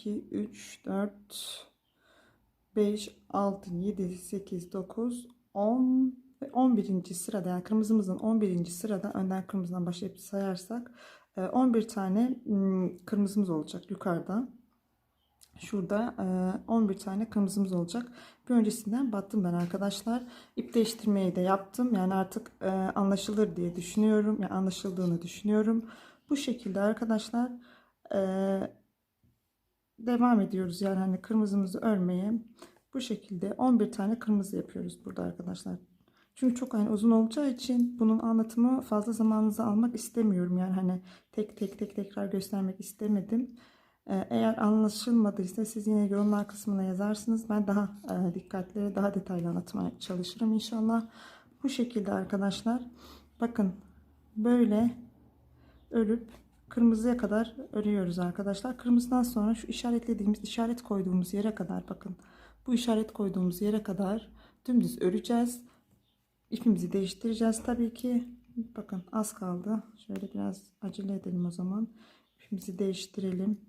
2, 3, 4, 5, 6, 7, 8, 9, 10 ve 11. sırada yani kırmızımızın 11. sırada önden kırmızıdan başlayıp sayarsak e, 11 tane ım, kırmızımız olacak yukarıda. Şurada e, 11 tane kırmızımız olacak. Bir öncesinden battım ben arkadaşlar. İp değiştirmeyi de yaptım. Yani artık e, anlaşılır diye düşünüyorum. Yani anlaşıldığını düşünüyorum. Bu şekilde arkadaşlar e, devam ediyoruz. Yani hani kırmızımızı örmeye bu şekilde 11 tane kırmızı yapıyoruz burada arkadaşlar. Çünkü çok hani uzun olacağı için bunun anlatımı fazla zamanınızı almak istemiyorum. Yani hani tek tek tek tekrar göstermek istemedim. Ee, Eğer anlaşılmadıysa siz yine yorumlar kısmına yazarsınız. Ben daha e, dikkatli, daha detaylı anlatmaya çalışırım inşallah. Bu şekilde arkadaşlar. Bakın böyle örüp kırmızıya kadar örüyoruz arkadaşlar. Kırmızıdan sonra şu işaretlediğimiz, işaret koyduğumuz yere kadar bakın. Bu işaret koyduğumuz yere kadar dümdüz öreceğiz. İpimizi değiştireceğiz tabii ki. Bakın az kaldı. Şöyle biraz acele edelim o zaman. İpimizi değiştirelim.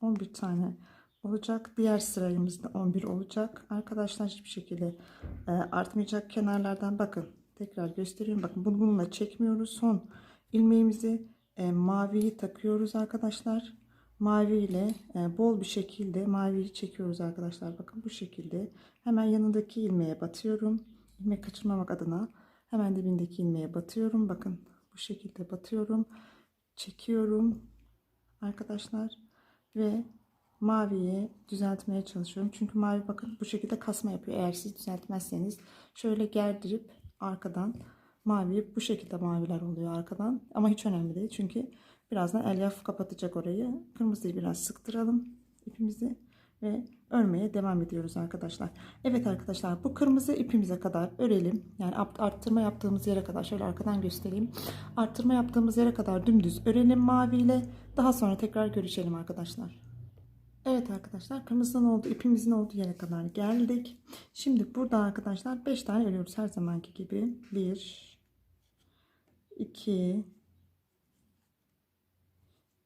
11 tane olacak. Diğer sırayımızda 11 olacak. Arkadaşlar hiçbir şekilde e, artmayacak kenarlardan bakın. Tekrar gösteriyorum. Bakın bunu bununla çekmiyoruz. Son ilmeğimizi e, maviyi takıyoruz arkadaşlar. Mavi ile e, bol bir şekilde maviyi çekiyoruz arkadaşlar. Bakın bu şekilde. Hemen yanındaki ilmeğe batıyorum. İlmek kaçırmamak adına hemen dibindeki ilmeğe batıyorum. Bakın bu şekilde batıyorum. Çekiyorum arkadaşlar ve maviyi düzeltmeye çalışıyorum. Çünkü mavi bakın bu şekilde kasma yapıyor. Eğer siz düzeltmezseniz şöyle gerdirip arkadan mavi bu şekilde maviler oluyor arkadan. Ama hiç önemli değil. Çünkü birazdan elyaf kapatacak orayı. Kırmızıyı biraz sıktıralım ipimizi ve örmeye devam ediyoruz arkadaşlar. Evet arkadaşlar bu kırmızı ipimize kadar örelim. Yani arttırma yaptığımız yere kadar şöyle arkadan göstereyim. Arttırma yaptığımız yere kadar dümdüz örelim maviyle. Daha sonra tekrar görüşelim arkadaşlar. Evet arkadaşlar kırmızının olduğu ipimizin olduğu yere kadar geldik. Şimdi burada arkadaşlar 5 tane örüyoruz her zamanki gibi. 1 2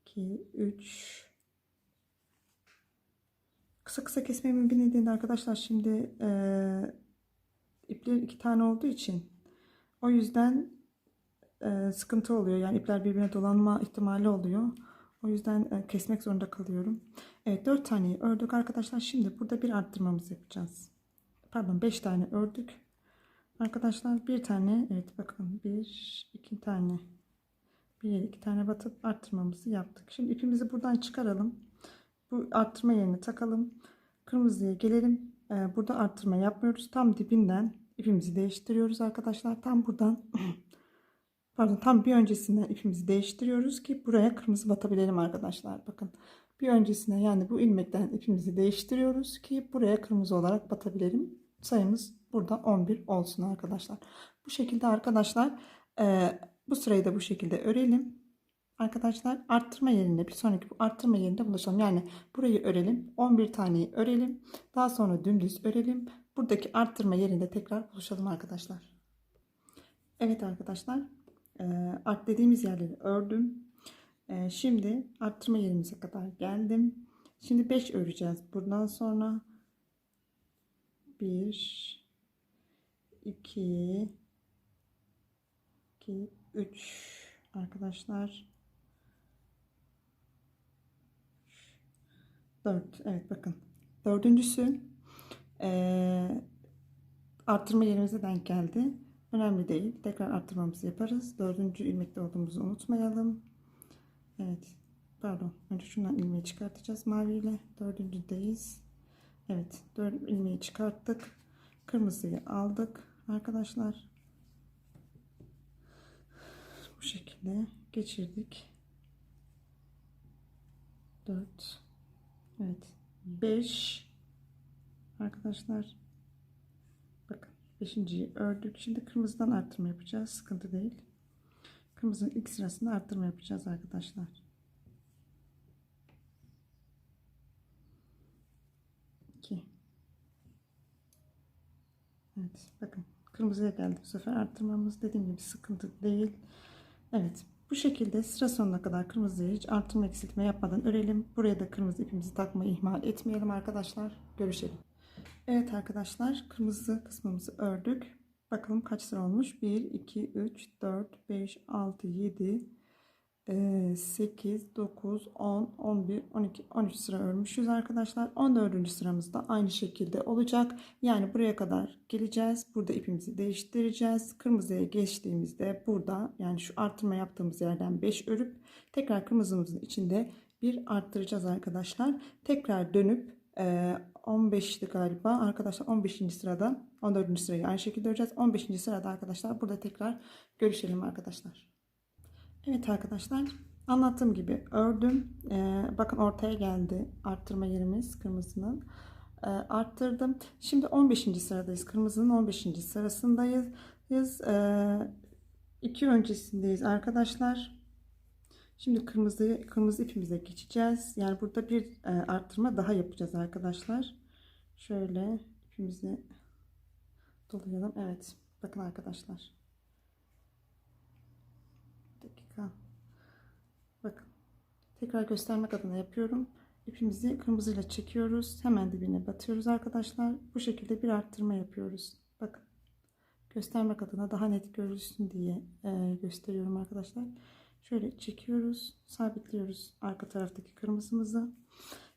2 3 Kısa kısa kesmemin bir nedeni de arkadaşlar şimdi e, ipler iki tane olduğu için o yüzden e, sıkıntı oluyor. Yani ipler birbirine dolanma ihtimali oluyor. O yüzden e, kesmek zorunda kalıyorum. Evet 4 taneyi ördük arkadaşlar. Şimdi burada bir arttırmamız yapacağız. Pardon 5 tane ördük. Arkadaşlar bir tane evet bakın bir iki tane bir iki tane batıp arttırmamızı yaptık. Şimdi ipimizi buradan çıkaralım. Bu arttırma yerini takalım. Kırmızıya gelelim. Ee, burada arttırma yapmıyoruz. Tam dibinden ipimizi değiştiriyoruz arkadaşlar. Tam buradan pardon tam bir öncesinden ipimizi değiştiriyoruz ki buraya kırmızı batabilelim arkadaşlar. Bakın bir öncesine yani bu ilmekten ipimizi değiştiriyoruz ki buraya kırmızı olarak batabilelim. Sayımız burada 11 olsun arkadaşlar. Bu şekilde arkadaşlar e, bu sırayı da bu şekilde örelim. Arkadaşlar arttırma yerinde bir sonraki bu arttırma yerinde buluşalım. Yani burayı örelim. 11 taneyi örelim. Daha sonra dümdüz örelim. Buradaki arttırma yerinde tekrar buluşalım arkadaşlar. Evet arkadaşlar. E, art dediğimiz yerleri ördüm. E, şimdi arttırma yerimize kadar geldim. Şimdi 5 öreceğiz. Buradan sonra 1 2 2 3 arkadaşlar. 4 evet bakın. Dördüncüsü e, arttırma yerimize denk geldi. Önemli değil. Tekrar arttırmamızı yaparız. Dördüncü ilmekte olduğumuzu unutmayalım. Evet pardon. Önce şundan ilmeği çıkartacağız maviyle. Dördüncüdeyiz evet dört ilmeği çıkarttık kırmızıyı aldık arkadaşlar bu şekilde geçirdik 4 Evet. 5 arkadaşlar bakın 5.yi ördük. Şimdi kırmızıdan arttırma yapacağız. Sıkıntı değil. Kırmızının ilk sırasında arttırma yapacağız arkadaşlar. İki. Evet bakın kırmızıya geldi bu sefer arttırmamız dediğim gibi sıkıntı değil. Evet Bu şekilde sıra sonuna kadar kırmızıyı hiç artırma eksiltme yapmadan örelim. Buraya da kırmızı ipimizi takmayı ihmal etmeyelim arkadaşlar. Görüşelim. Evet arkadaşlar kırmızı kısmımızı ördük. Bakalım kaç sıra olmuş? 1, 2, 3, 4, 5, 6, 7, 8, 9, 10, 11, 12, 13 sıra örmüşüz arkadaşlar. 14. sıramızda aynı şekilde olacak. Yani buraya kadar geleceğiz. Burada ipimizi değiştireceğiz. Kırmızıya geçtiğimizde burada yani şu artırma yaptığımız yerden 5 örüp tekrar kırmızımızın içinde bir arttıracağız arkadaşlar. Tekrar dönüp 15'ti galiba arkadaşlar 15. sırada 14. sırayı aynı şekilde öreceğiz. 15. sırada arkadaşlar burada tekrar görüşelim arkadaşlar. Evet arkadaşlar anlattığım gibi ördüm. Ee, bakın ortaya geldi arttırma yerimiz kırmızının. Ee, arttırdım. Şimdi 15. sıradayız. Kırmızının 15. sırasındayız. Ee, iki öncesindeyiz arkadaşlar. Şimdi kırmızı kırmızı ipimize geçeceğiz. Yani burada bir e, arttırma daha yapacağız arkadaşlar. Şöyle ipimizi dolayalım. Evet. Bakın arkadaşlar. Bir dakika. Bakın. Tekrar göstermek adına yapıyorum. İpimizi kırmızıyla çekiyoruz. Hemen dibine batıyoruz arkadaşlar. Bu şekilde bir arttırma yapıyoruz. Bakın. Göstermek adına daha net görülsün diye e, gösteriyorum arkadaşlar. Şöyle çekiyoruz. Sabitliyoruz arka taraftaki kırmızımızı.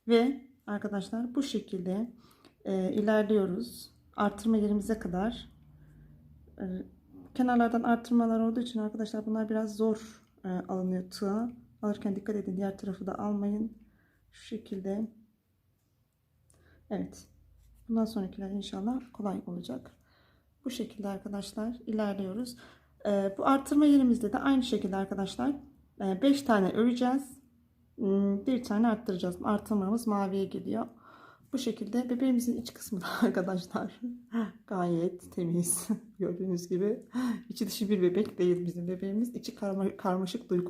Ve arkadaşlar bu şekilde e, ilerliyoruz. Artırma yerimize kadar. E, kenarlardan artırmalar olduğu için arkadaşlar bunlar biraz zor e, alınıyor tığa. Alırken dikkat edin diğer tarafı da almayın. Şu şekilde. Evet. Bundan sonrakiler inşallah kolay olacak. Bu şekilde arkadaşlar ilerliyoruz. Ee, bu artırma yerimizde de aynı şekilde arkadaşlar 5 tane öreceğiz. Hmm, Bir tane arttıracağız. Artırmamız maviye geliyor. Bu şekilde bebeğimizin iç kısmı da arkadaşlar gayet temiz. Gördüğünüz gibi içi dışı bir bebek değil bizim bebeğimiz. İçi karma, karmaşık duygular.